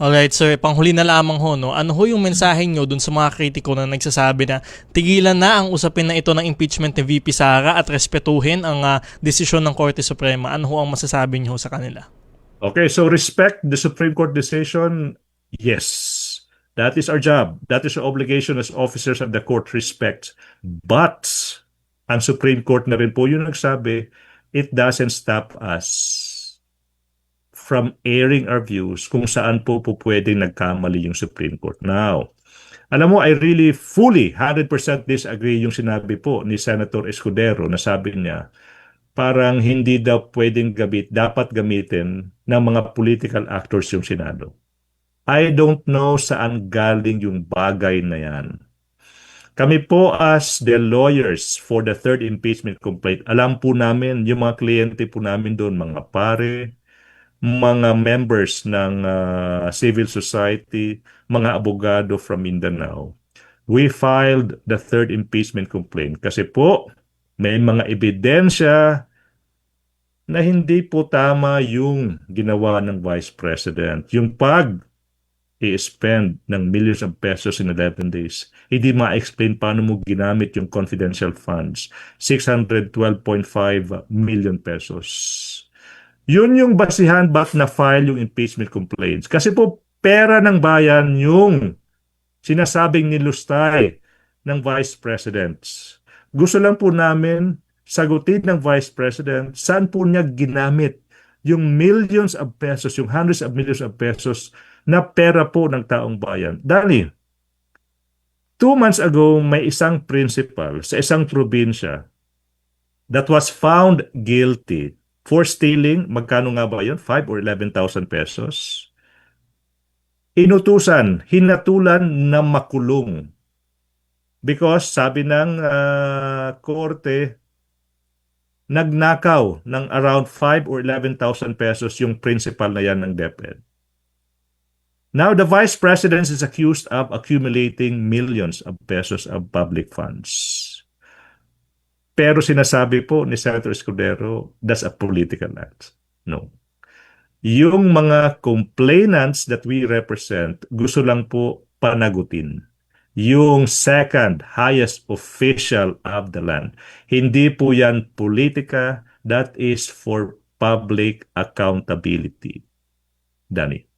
Alright sir, panghuli na lamang ho, no? ano ho yung mensahe nyo dun sa mga kritiko na nagsasabi na tigilan na ang usapin na ito ng impeachment ni VP Sara at respetuhin ang ah, desisyon ng Korte Suprema. Ano ho ang masasabi nyo sa kanila? Okay, so respect the Supreme Court decision. Yes. That is our job. That is our obligation as officers of the court respect. But ang Supreme Court na rin po yung nagsabi, it doesn't stop us from airing our views kung saan po po pwedeng nagkamali yung Supreme Court. Now, alam mo, I really fully 100% disagree yung sinabi po ni Senator Escudero na sabi niya, parang hindi daw pwedeng gamit, dapat gamitin ng mga political actors yung Senado. I don't know saan galing yung bagay na yan. Kami po as the lawyers for the third impeachment complaint, alam po namin yung mga kliyente po namin doon, mga pare, mga members ng ah, civil society, mga abogado from Mindanao. We filed the third impeachment complaint kasi po may mga ebidensya na hindi po tama yung ginawa ng Vice President. Yung pag i-spend ng millions of pesos in 11 days, hindi ma-explain paano mo ginamit yung confidential funds. 612.5 million pesos. Yun yung basihan ba't na-file yung impeachment complaints. Kasi po, pera ng bayan yung sinasabing nilustay ng Vice President. Gusto lang po namin sagutin ng Vice President saan po niya ginamit yung millions of pesos, yung hundreds of millions of pesos na pera po ng taong bayan. Dali, two months ago, may isang principal sa isang probinsya that was found guilty for stealing, magkano nga ba yun? 5 or 11,000 pesos? Inutusan, hinatulan na makulong. Because sabi ng ah, korte, nagnakaw ng around 5 or 11,000 pesos yung principal na yan ng DepEd. Now, the Vice President is accused of accumulating millions of pesos of public funds. Pero sinasabi po ni Senator Escudero, that's a political act. No. Yung mga complainants that we represent, gusto lang po panagutin. Yung second highest official of the land. Hindi po yan politika, that is for public accountability. Dani.